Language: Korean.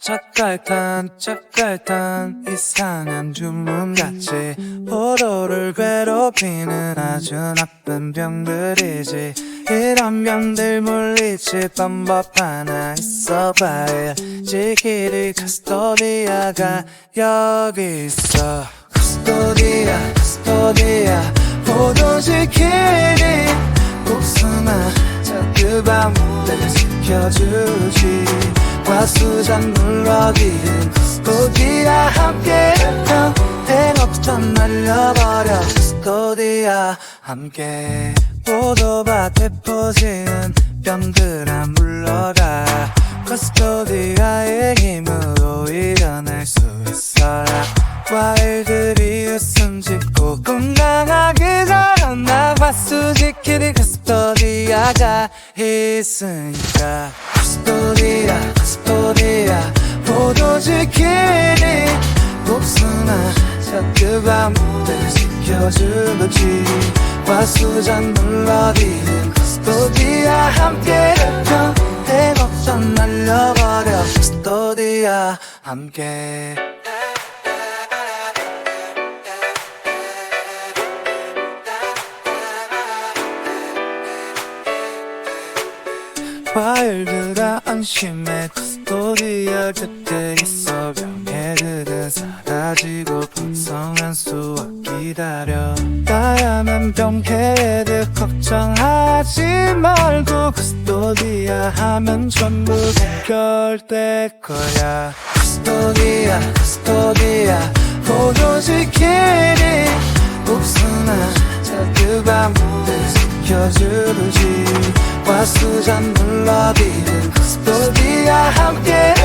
착갈탄 착갈탄 이상한 주문같이 포도를 괴롭히는 아주 나쁜 병들이지. 이런 병들 물리칠 방법 하나 있어봐야지 길이 카스토디아가 여기 있어. 카스토디아 카스토디아 포도 지키니 복숭아 저그 방법을 지켜주지. 과 수잔 물러기는 스토디아 함께 없던 날려버려. 스토디아 함께 포도밭에 퍼지는 병들아 물러가. 커스토디아의 힘으로 이겨낼 수 있어라. 과일들이 웃음 짓고 건강하게 자란다 화수 지키는 커스토디아가 있으니까. 커스토디아 커 스토디아 포도 지키니 복숭아 저그 밤들 지켜주지 과수잔 물러기는 커스토디아 함께 평생 걱정 날려버려. 커스토디아 함께 과일들아 안심해. 스토리야 곁에 있어. 병해들은 사라지고 풍성한 수확 기다려. 다양한 병해들 걱정하지 말고 스토리야 하면 전부 해결될 거야. 스토리야 스토리야. 포도 지키니. 복숭아 저그 밤들 지켜주지 과수잔 물러비는 스토리아와 함께